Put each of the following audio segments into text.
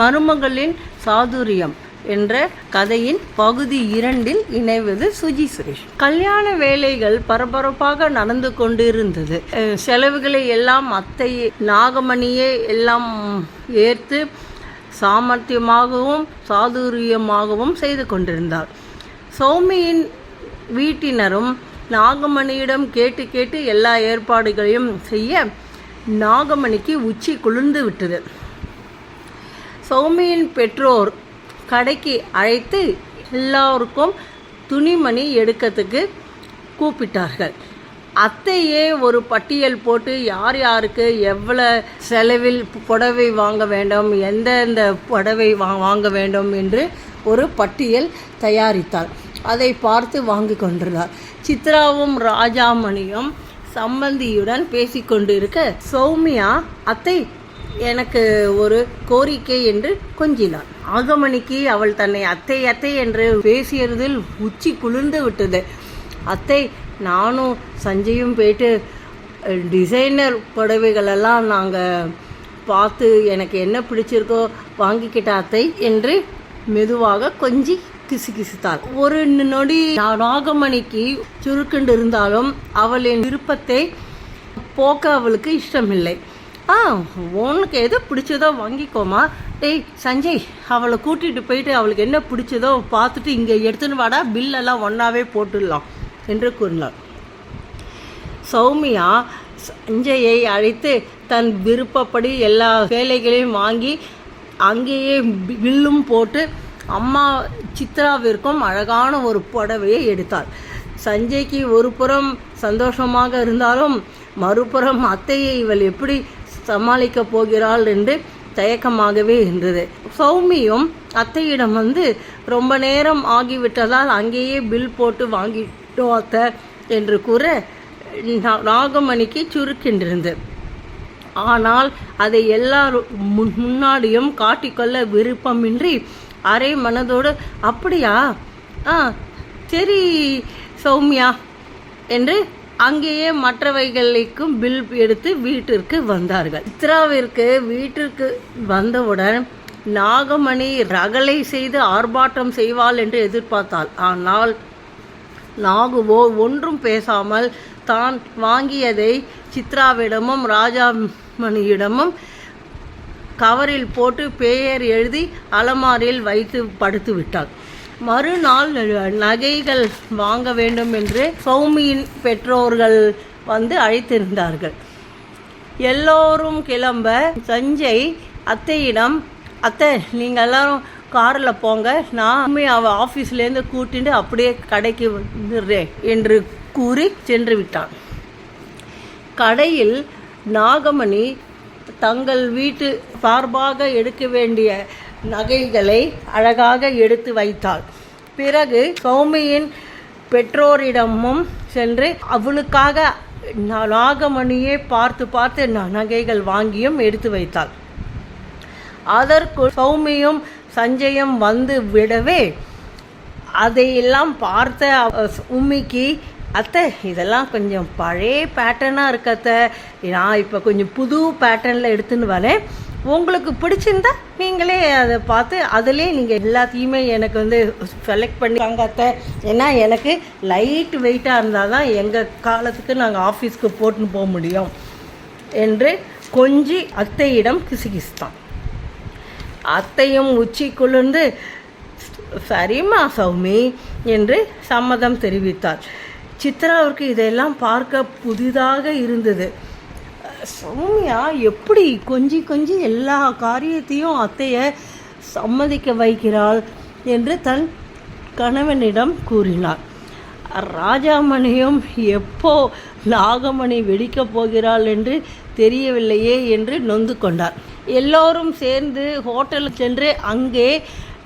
மருமகளின் சாதுரியம் என்ற கதையின் பகுதி இரண்டில் இணைவது சுஜி சுரேஷ். கல்யாண வேலைகள் பரபரப்பாக நடந்து கொண்டிருந்தது. செலவுகளை எல்லாம் அத்தை நாகமணியே எல்லாம் ஏற்று சாமர்த்தியமாகவும் சாதுரியமாகவும் செய்து கொண்டிருந்தார் சௌமியின் வீட்டினரும் நாகமணியிடம் கேட்டு கேட்டு எல்லா ஏற்பாடுகளையும் செய்ய நாகமணிக்கு உச்சி குளிர்ந்து விட்டது. சௌமியின் பெற்றோர் கடைக்கு அழைத்து எல்லோருக்கும் துணிமணி எடுக்கிறதுக்கு கூப்பிட்டார்கள். அத்தையே ஒரு பட்டியல் போட்டு யார் யாருக்கு எவ்வளோ செலவில் புடவை வாங்க வேண்டும் எந்தெந்த புடவை வா வாங்க வேண்டும் என்று ஒரு பட்டியல் தயாரித்தார். அதை பார்த்து வாங்கி கொண்டிருந்தார். சித்ராவும் ராஜாமணியும் சம்பந்தியுடன் பேசிக்கொண்டிருக்க சௌமியா அத்தை எனக்கு ஒரு கோரிக்கை என்று கொஞ்சினாள் ஆகமணிக்கு அவள் தன்னை அத்தை அத்தை என்று பேசியதில் உச்சி குளிர்ந்து விட்டது. அத்தை நானும் சஞ்சயும் போயிட்டு டிசைனர் புடவைகளெல்லாம் நாங்கள் பார்த்து எனக்கு என்ன பிடிச்சிருக்கோ வாங்கிக்கிட்ட அத்தை என்று மெதுவாக கொஞ்சி கிசு கிசுத்தாள் ஒரு நொடி நாகமணிக்கு சுருக்குண்டு இருந்தாலும் அவளின் விருப்பத்தை போக்க அவளுக்கு இஷ்டமில்லை. ஆ உனக்கு எது பிடிச்சதோ வாங்கிக்கோமா. டேய் சஞ்சய் அவளை கூட்டிகிட்டு போயிட்டு அவளுக்கு என்ன பிடிச்சதோ பார்த்துட்டு இங்கே எடுத்துன்னு வாடா பில்லெல்லாம் ஒன்றாவே போட்டுடலாம் என்று கூறினார் சௌமியா சஞ்சயை அழைத்து தன் விருப்பப்படி எல்லா வேலைகளையும் வாங்கி அங்கேயே பில்லும் போட்டு அம்மா சித்ராவிற்கும் அழகான ஒரு புடவையை எடுத்தாள். சஞ்சய்க்கு ஒரு புறம் சந்தோஷமாக இருந்தாலும் மறுபுறம் அத்தையை இவள் எப்படி சமாளிக்கப் போகிறாள் என்று தயக்கமாகவே இருந்தது. சௌமியும் அத்தையிடம் வந்து ரொம்ப நேரம் ஆகிவிட்டதால் அங்கேயே பில் போட்டு வாங்கிட்டோம் அத்தை என்று கூற நாகமணிக்கு சுருக்கின்றிருந்தது. ஆனால் அதை எல்லாரும் முன்- முன்னாடியும் காட்டிக்கொள்ள விருப்பமின்றி அரை மனதோடு அப்படியா? ஆ சரி சௌமியா என்று அங்கேயே மற்றவைகளுக்கும் பில் எடுத்து வீட்டிற்கு வந்தார்கள். சித்ராவிற்கு வீட்டிற்கு வந்தவுடன் நாகமணி ரகளை செய்து ஆர்ப்பாட்டம் செய்வாள் என்று எதிர்பார்த்தாள். ஆனால் நாகுவோ ஒன்றும் பேசாமல் தான் வாங்கியதை சித்ராவிடமும் ராஜாமணியிடமும் கவரில் போட்டு பெயர் எழுதி அலமாரியில் வைத்து படுத்து விட்டாள் மறுநாள் நகைகள் வாங்க வேண்டும் என்று சௌமியின் பெற்றோர்கள் வந்து அழைத்திருந்தார்கள். எல்லோரும் கிளம்ப சஞ்சய் அத்தையிடம் அத்தை நீங்கள் எல்லாரும் காரில் போங்க. நான் அவள் ஆஃபீஸ்லேருந்து கூட்டிட்டு அப்படியே கடைக்கு வந்துடுறேன் என்று கூறி சென்று விட்டான். கடையில் நாகமணி தங்கள் வீட்டு சார்பாக எடுக்க வேண்டிய நகைகளை அழகாக எடுத்து வைத்தாள். பிறகு சௌமியின் பெற்றோரிடமும் சென்று அவளுக்காக நாகமணியே பார்த்து பார்த்து ந- நகைகள் வாங்கியும் எடுத்து வைத்தாள். அதற்கு சௌமியும் சஞ்சயம் வந்து விடவே அதையெல்லாம் பார்த்த உம்மிக்கு அத்தை இதெல்லாம் கொஞ்சம் பழைய பேட்டர்னாக இருக்கத்த அத்தை. நான் இப்போ கொஞ்சம் புது பேட்டர்னில் எடுத்துன்னு வரேன். உங்களுக்கு பிடிச்சிருந்தா நீங்களே அதை பார்த்து அதிலே நீங்கள் எல்லாத்தையுமே எனக்கு வந்து செலக்ட் பண்ணி வாங்க அத்தை ஏன்னா எனக்கு லைட் வெயிட்டாக இருந்தால் தான் எங்கள் காலத்துக்கு நாங்கள் ஆஃபீஸ்க்கு போட்டுன்னு போக முடியும் என்று கொஞ்சி அத்தையிடம் கிசுகிசுத்தான். அத்தையும் உச்சி குளிர்ந்து சரிம்மா சௌமி என்று சம்மதம் தெரிவித்தார். சித்ராவிற்கு இதெல்லாம் பார்க்க புதிதாக இருந்தது. சௌமியா எப்படி கொஞ்சி கொஞ்சி எல்லா காரியத்தையும் அத்தையை சம்மதிக்க வைக்கிறாள் என்று தன் கணவனிடம் கூறினார் ராஜாமணியும் எப்போ நாகமணி வெடிக்கப் போகிறாள் என்று தெரியவில்லையே என்று நொந்து கொண்டார் எல்லோரும் சேர்ந்து ஹோட்டலுக்கு சென்று அங்கே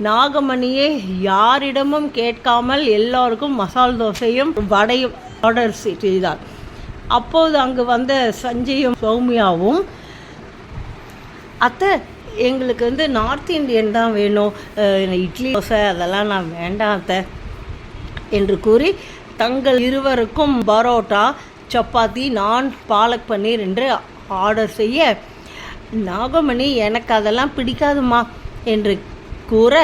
நாகமணியை யாரிடமும் கேட்காமல் எல்லோருக்கும் மசால் தோசையும் வடையும் ஆர்டர் செய்தார் அப்போது அங்கு வந்த சஞ்சயும் சௌமியாவும் அத்தை எங்களுக்கு வந்து நார்த் இந்தியன் தான் வேணும். இட்லி தோசை அதெல்லாம் நான் வேண்டாம் அத்தை என்று கூறி தங்கள் இருவருக்கும் பரோட்டா சப்பாத்தி நான் பாலக் பன்னீர் என்று ஆர்டர் செய்ய நாகமணி எனக்கு அதெல்லாம் பிடிக்காதுமா என்று கூற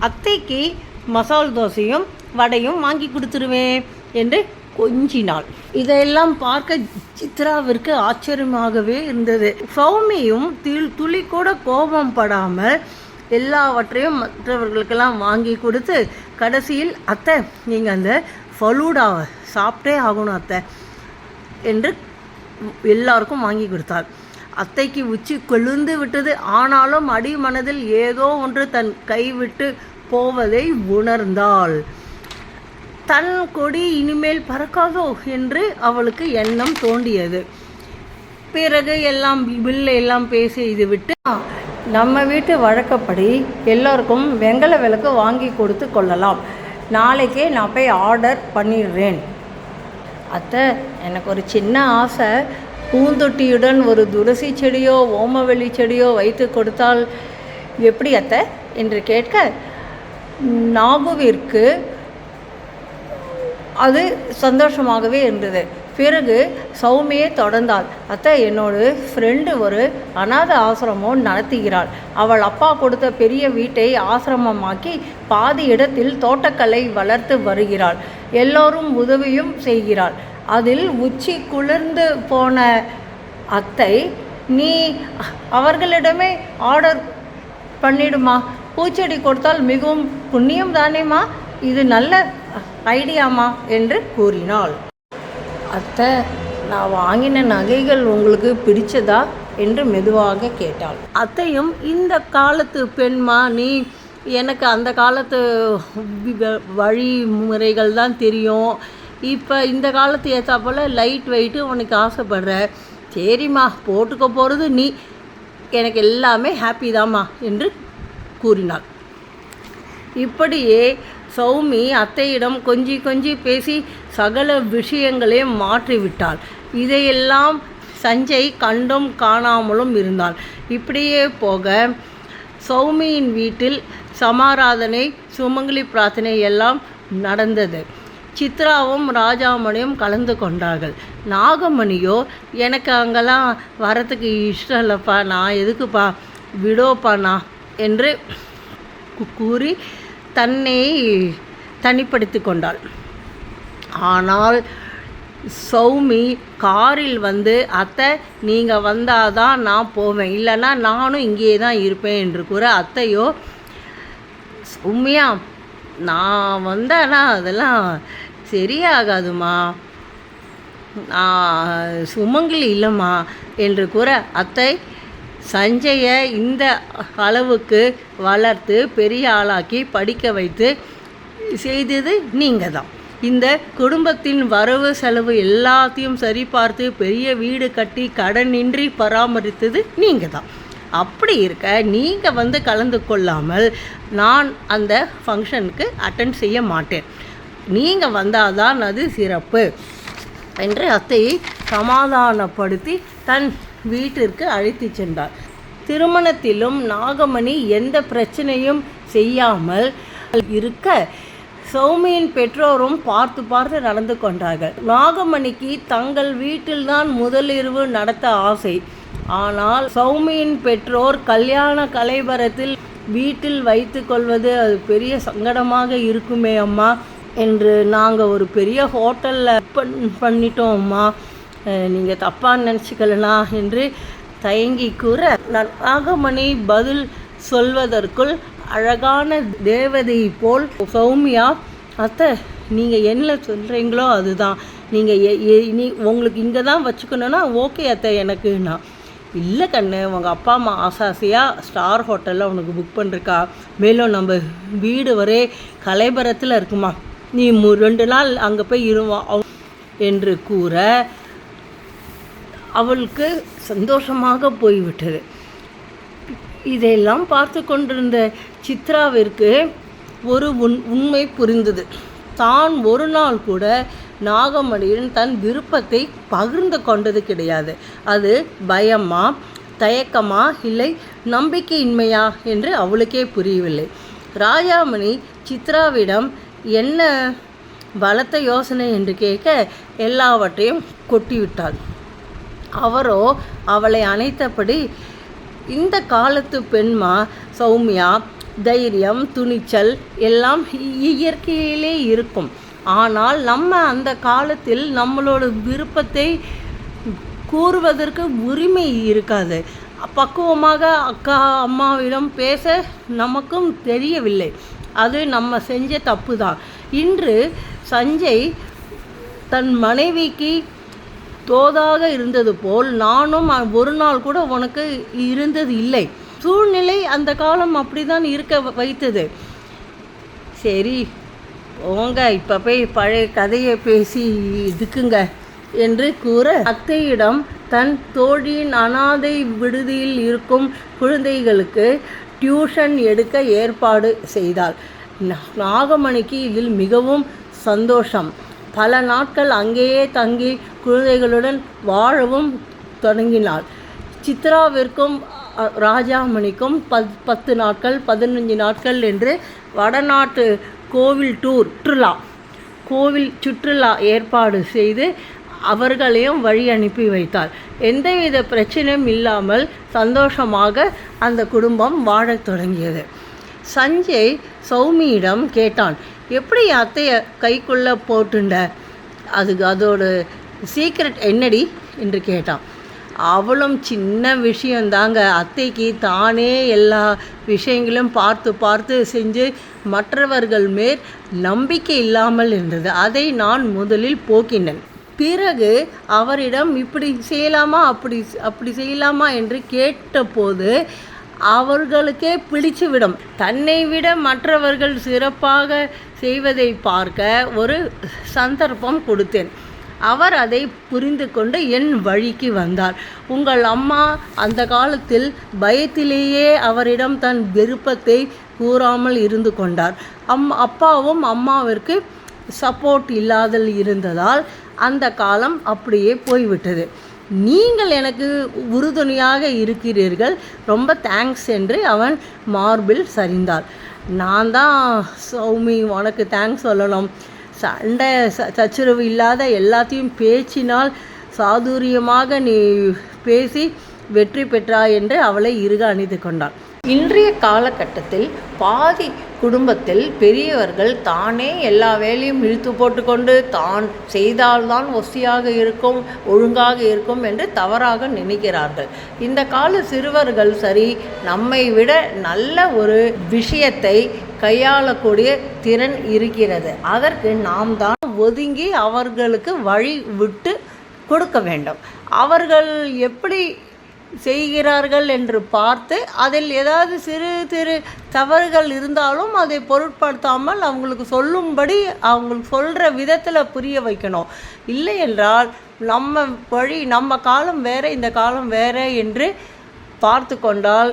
அத்தைக்கு மசால் தோசையும் வடையும் வாங்கி கொடுத்துருவேன் என்று கொஞ்சினாள். இதையெல்லாம் பார்க்க சித்ராவிற்கு ஆச்சரியமாகவே இருந்தது. சௌமியும் துளி கூட கோபம் படாமல் எல்லாவற்றையும் மற்றவர்களுக்கெல்லாம் வாங்கி கொடுத்து கடைசியில் அத்தை நீங்கள் அந்த ஃபலூடாவை சாப்பிட்டே ஆகணும் அத்தை என்று எல்லாருக்கும் வாங்கி கொடுத்தார் அத்தைக்கு உச்சி கொழுந்து விட்டது. ஆனாலும் அடி மனதில் ஏதோ ஒன்று தன் கைவிட்டு போவதை உணர்ந்தாள். தன் கொடி இனிமேல் பறக்காதோ என்று அவளுக்கு எண்ணம் தோண்டியது பிறகு எல்லாம் பில்லை எல்லாம் பேசி இது விட்டு நம்ம வீட்டு வழக்கப்படி எல்லோருக்கும் வெங்கல விளக்கு வாங்கி கொடுத்து கொள்ளலாம். நாளைக்கே நான் போய் ஆர்டர் பண்ணிடுறேன். அத்தை எனக்கு ஒரு சின்ன ஆசை. பூந்தொட்டியுடன் ஒரு துளசி செடியோ ஓமவெளி செடியோ வைத்து கொடுத்தால் எப்படி அத்தை? என்று கேட்க நாகுவிற்கு அது சந்தோஷமாகவே இருந்தது. பிறகு சௌமியை தொடர்ந்தாள். அத்தை என்னோட ஃப்ரெண்டு ஒரு அனாதை ஆசிரமம் நடத்துகிறாள். அவள் அப்பா கொடுத்த பெரிய வீட்டை ஆசிரமமாக்கி பாதி இடத்தில் தோட்டக்கலை வளர்த்து வருகிறாள். எல்லோரும் உதவியும் செய்கிறாள். அதில் உச்சி குளிர்ந்து போன அத்தை நீ அவர்களிடமே ஆர்டர் பண்ணிடுமா? பூச்செடி கொடுத்தால் மிகவும் புண்ணியம் தானேம்மா? இது நல்ல ஐடியாமா என்று கூறினாள். அத்தை நான் வாங்கின நகைகள் உங்களுக்கு பிடிச்சதா என்று மெதுவாக கேட்டாள். அத்தையும் இந்த காலத்து பெண்மா நீ எனக்கு அந்த காலத்து வழிமுறைகள் தான் தெரியும். இப்போ இந்த காலத்து ஏற்றா போல் லைட் வெயிட்டு உனக்கு ஆசைப்படுற. சரிம்மா போட்டுக்க போகிறது நீ. எனக்கு எல்லாமே ஹாப்பி தாம்மா என்று கூறினாள். இப்படியே சௌமி அத்தையிடம் கொஞ்சி கொஞ்சி பேசி சகல விஷயங்களையும் மாற்றிவிட்டாள். இதையெல்லாம் சஞ்சய் கண்டும் காணாமலும் இருந்தாள். இப்படியே போக சௌமியின் வீட்டில் சமாராதனை சுமங்கலி பிரார்த்தனை எல்லாம் நடந்தது. சித்ராவும் ராஜாமணியும் கலந்து கொண்டார்கள். நாகமணியோ எனக்கு அங்கெல்லாம் வரத்துக்கு இஷ்டம் இல்லைப்பா. நான் எதுக்குப்பா? விடோப்பா நான்? என்று கூறி தன்னை தனிப்படுத்தி கொண்டாள். ஆனால் சௌமி காரில் வந்து அத்தை நீங்கள் வந்தால் தான் நான் போவேன். இல்லைன்னா நானும் இங்கேயே தான் இருப்பேன் என்று கூற அத்தையோ சௌமியா நான் வந்தேன்னா அதெல்லாம் சரியாகாதுமா. நான் சுமங்கலி இல்லைம்மா என்று கூற அத்தை சஞ்சயை இந்த அளவுக்கு வளர்த்து பெரிய ஆளாக்கி படிக்க வைத்து செய்தது நீங்கள் தான் இந்த குடும்பத்தின் வரவு செலவு எல்லாத்தையும் சரிபார்த்து பெரிய வீடு கட்டி கடனின்றி பராமரித்தது நீங்கள் தான் அப்படி இருக்க நீங்கள் வந்து கலந்து கொள்ளாமல் நான் அந்த ஃபங்க்ஷனுக்கு அட்டன் செய்ய மாட்டேன். நீங்கள் வந்தாதான் அது சிறப்பு. என்று அத்தையை சமாதானப்படுத்தி தன் வீட்டிற்கு அழைத்துச் சென்றார். திருமணத்திலும் நாகமணி எந்த பிரச்சனையும் செய்யாமல் இருக்க சௌமியின் பெற்றோரும் பார்த்து பார்த்து நடந்து கொண்டார்கள். நாகமணிக்கு தங்கள் வீட்டில்தான் முதலிரவு நடத்த ஆசை. ஆனால் சௌமியின் பெற்றோர் கல்யாண கலைவரத்தில் வீட்டில் வைத்து கொள்வது அது பெரிய சங்கடமாக இருக்குமே அம்மா. என்று நாங்கள் ஒரு பெரிய ஹோட்டலில் பண் பண்ணிட்டோம் அம்மா. நீங்கள் தப்பாக நினச்சிக்கலனா என்று தயங்கி கூற நான் நாகமணி பதில் சொல்வதற்குள் அழகான தேவதை போல் சௌமியா அத்தை நீங்கள் என்ன சொல்கிறீங்களோ அதுதான். நீங்கள் நீ உங்களுக்கு இங்கே தான் வச்சுக்கணுன்னா ஓகே அத்தை எனக்குண்ணா இல்லை கண்ணு உங்கள் அப்பா அம்மா ஆசை ஆசையாக ஸ்டார் ஹோட்டலில் உனக்கு புக் பண்ணிருக்கா. மேலும் நம்ம வீடு ஒரே கலைபரத்தில் இருக்குமா. நீ ரெண்டு நாள் அங்கே போய் இருவான் என்று கூற அவளுக்கு சந்தோஷமாக போய்விட்டது. இதையெல்லாம் பார்த்து கொண்டிருந்த சித்ராவிற்கு ஒரு உண் உண்மை புரிந்தது. தான் ஒரு நாள் கூட நாகமணியுடன் தன் விருப்பத்தை பகிர்ந்து கொண்டது கிடையாது. அது பயமா தயக்கமா இல்லை நம்பிக்கையின்மையா என்று அவளுக்கே புரியவில்லை. ராஜாமணி சித்ராவிடம் என்ன பலத்த யோசனை என்று கேட்க எல்லாவற்றையும் கொட்டிவிட்டாள். அவரோ அவளை அணைத்தபடி இந்த காலத்து பெண்மா சௌமியா தைரியம் துணிச்சல் எல்லாம் இ- இயற்கையிலே இருக்கும். ஆனால் நம்ம அந்த காலத்தில் நம்மளோட விருப்பத்தை கூறுவதற்கு உரிமை இருக்காது. பக்குவமாக அக்கா அம்மாவிடம் பேச நமக்கும் தெரியவில்லை. அது நம்ம செஞ்ச தப்பு தான் இன்று சஞ்சய் தன் மனைவிக்கு தோதாக இருந்தது போல் நானும் ஒரு நாள் கூட உனக்கு இருந்தது இல்லை. சூழ்நிலை அந்த காலம் அப்படிதான் இருக்க வைத்தது. சரி போங்க இப்போ போய் பழைய கதையை பேசி இதுக்குங்க என்று கூற அத்தையிடம் தன் தோழியின் அனாதை விடுதியில் இருக்கும் குழந்தைகளுக்கு டியூஷன் எடுக்க ஏற்பாடு செய்தாள். நாகமணிக்கு இதில் மிகவும் சந்தோஷம். பல நாட்கள் அங்கேயே தங்கி குழந்தைகளுடன் வாழவும் தொடங்கினாள். சித்ராவிற்கும் ராஜாமணிக்கும் பத் பத்து நாட்கள் பதினஞ்சு நாட்கள் என்று வடநாட்டு கோவில் டூர் சுற்றுலா கோவில் சுற்றுலா ஏற்பாடு செய்து அவர்களையும் வழி அனுப்பி வைத்தார் எந்தவித பிரச்சனையும் இல்லாமல் சந்தோஷமாக அந்த குடும்பம் வாழத் தொடங்கியது. சஞ்சய் சௌமியிடம் கேட்டான் எப்படி அத்தைய கைக்குள்ளே போட்டுண்ட? அதுக்கு அதோட சீக்ரெட் என்னடி? என்று கேட்டான். அவளும் சின்ன விஷயந்தாங்க. அத்தைக்கு தானே எல்லா விஷயங்களும் பார்த்து பார்த்து செஞ்சு மற்றவர்கள் மேல் நம்பிக்கை இல்லாமல் இருந்தது. அதை நான் முதலில் போக்கினேன். பிறகு அவரிடம் இப்படி செய்யலாமா? அப்படி அப்படி செய்யலாமா? என்று கேட்டபோது அவர்களுக்கே பிடிச்சுவிடும். தன்னை விட மற்றவர்கள் சிறப்பாக செய்வதை பார்க்க ஒரு சந்தர்ப்பம் கொடுத்தேன். அவர் அதை புரிந்து கொண்டு என் வழிக்கு வந்தார். உங்கள் அம்மா அந்த காலத்தில் பயத்திலேயே அவரிடம் தன் விருப்பத்தை கூறாமல் இருந்து கொண்டார். அம் அப்பாவும் அம்மாவிற்கு சப்போர்ட் இல்லாதல் இருந்ததால் அந்த காலம் அப்படியே போய்விட்டது. நீங்கள் எனக்கு உறுதுணையாக இருக்கிறீர்கள். ரொம்ப தேங்க்ஸ் என்று அவன் மார்பில் சரிந்தார் நான் தான் சௌமி உனக்கு தேங்க்ஸ் சொல்லணும். சண்டை ச- சச்சரவு இல்லாத எல்லாத்தையும் பேச்சினால் சாதுரியமாக நீ பேசி வெற்றி பெற்றாய் என்று அவளை இறுக அணிந்து கொண்டாள். இன்றைய காலகட்டத்தில் பாதி குடும்பத்தில் பெரியவர்கள் தானே எல்லா வேலையும் இழுத்து போட்டுக்கொண்டு தான் செய்தால்தான் ஒசியாக இருக்கும் ஒழுங்காக இருக்கும் என்று தவறாக நினைக்கிறார்கள். இந்த கால சிறுவர்கள் சரி நம்மை விட நல்ல ஒரு விஷயத்தை கையாளக்கூடிய திறன் இருக்கிறது. அதற்கு நாம் தான் ஒதுங்கி அவர்களுக்கு வழி விட்டு கொடுக்க வேண்டும். அவர்கள் எப்படி செய்கிறார்கள் என்று பார்த்து அதில் ஏதாவது சிறு சிறு தவறுகள் இருந்தாலும் அதை பொருட்படுத்தாமல் அவங்களுக்கு சொல்லும்படி அவங்களுக்கு சொல்கிற விதத்தில் புரிய வைக்கணும். இல்லை என்றால் நம்ம வழி நம்ம காலம் வேறு இந்த காலம் வேற என்று பார்த்து கொண்டால்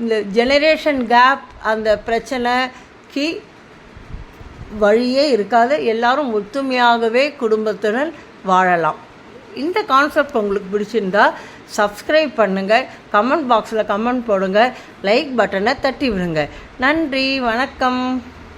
இந்த ஜெனரேஷன் கேப் அந்த பிரச்சனைக்கு வழியே இருக்காது. எல்லாரும் ஒத்துமையாகவே குடும்பத்துடன் வாழலாம். இந்த கான்செப்ட் உங்களுக்கு பிடிச்சிருந்தா சப்ஸ்கிரைப் பண்ணுங்கள் கமெண்ட் பாக்ஸில் கமெண்ட் போடுங்க லைக் பட்டனை தட்டி விடுங்க. நன்றி வணக்கம்.